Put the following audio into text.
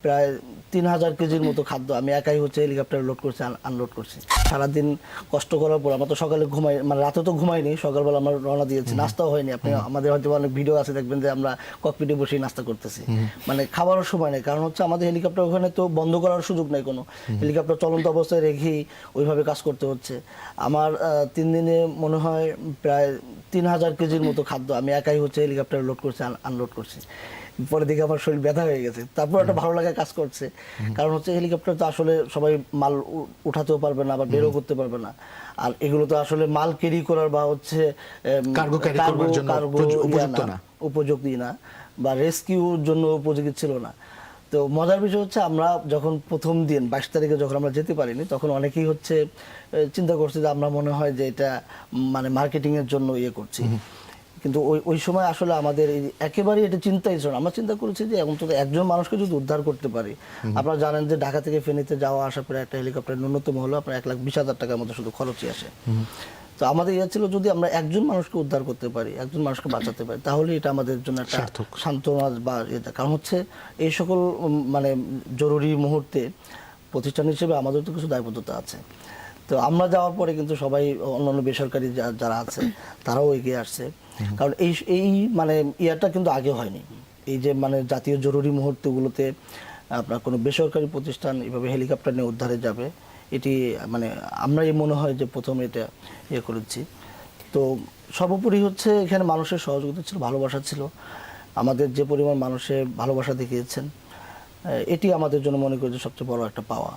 প্রায় তিন হাজার কেজির মতো খাদ্য আমি একাই হচ্ছে হেলিকপ্টারে লোড করছি আনলোড করছি। সারাদিন কষ্ট করার পর আমরা তো সকালে ঘুমাই মানে রাতে তো ঘুমাইনি সকালবেলা আমরা রওনা দিয়েছি। নাস্তাও হয়নি আপনি আমাদের হয়তো অনেক ভিডিও আছে দেখবেন যে আমরা ককপিটে বসে নাস্তা করতেছি। মানে খাবারও সময় নেই কারণ হচ্ছে আমাদের হেলিকপ্টার ওখানে তো বন্ধ করার সুযোগ নেই কোনো। হেলিকপ্টার চলন্ত অবস্থায় রেখেই ওইভাবে কাজ করতে হচ্ছে। আমার আহ, তিন দিনে মনে হয় প্রায় তিন হাজার কেজির মতো খাদ্য আমি একাই হচ্ছে হেলিকপ্টারে লোড করছি আনলোড করছি। পরে দেখে আমার শরীর ব্যথা হয়ে গেছে। তারপর একটা ভালো লাগা কাজ করছে। কারণ হচ্ছে হেলিকপ্টার তো আসলে সবাই মাল উঠাতেও পারবে না বা বেরও করতে পারবে না। আর এগুলো তো আসলে মাল ক্যারি করার বা হচ্ছে জন্য উপযুক্ত না। উপযোগী না বা রেস্কিউর জন্য উপযোগী ছিল না। তো মজার বিষয় হচ্ছে আমরা যখন প্রথম দিন বাইশ তারিখে যখন আমরা যেতে পারিনি তখন অনেকেই হচ্ছে চিন্তা করছে যে আমরা মনে হয় যে এটা মানে মার্কেটিং এর জন্য ইয়ে করছি। কিন্তু ওই ওই সময় আসলে আমাদের একেবারেই এটা চিন্তাই ছিল। আমরা চিন্তা করেছি যে অন্তত একজন মানুষকে যদি উদ্ধার করতে পারি আপনারা জানেন যে ঢাকা থেকে ফেনীতে যাওয়া আসা পরে একটা হেলিকপ্টার ন্যূনতম হলো আপনার এক লাখ বিশ হাজার টাকার মতো শুধু খরচই আসে। তো আমাদের ইয়ে ছিল যদি আমরা একজন মানুষকে উদ্ধার করতে পারি একজন মানুষকে বাঁচাতে পারি তাহলে এটা আমাদের জন্য একটা। সান্ত্বনা বা এটা কারণ হচ্ছে এই সকল মানে জরুরি মুহূর্তে প্রতিষ্ঠান হিসেবে আমাদের তো কিছু দায়বদ্ধতা আছে। তো আমরা যাওয়ার পরে কিন্তু সবাই অন্যান্য বেসরকারি যা- যারা আছে তারাও এগিয়ে আসছে। কারণ এই এই মানে ইয়াটা কিন্তু আগে হয়নি। এই যে মানে জাতীয় জরুরি মুহূর্তগুলোতে আপনার কোনো বেসরকারি প্রতিষ্ঠান এভাবে হেলিকপ্টার নিয়ে উদ্ধারে যাবে এটি মানে আমরা এই মনে হয় যে প্রথম এটা ইয়ে করেছি। তো সর্বোপরি হচ্ছে এখানে মানুষের সহযোগিতা ছিল ভালোবাসা ছিল। আমাদের যে পরিমাণ মানুষের ভালোবাসা দেখিয়েছেন এটি আমাদের জন্য মনে করি যে সবচেয়ে বড় একটা পাওয়া।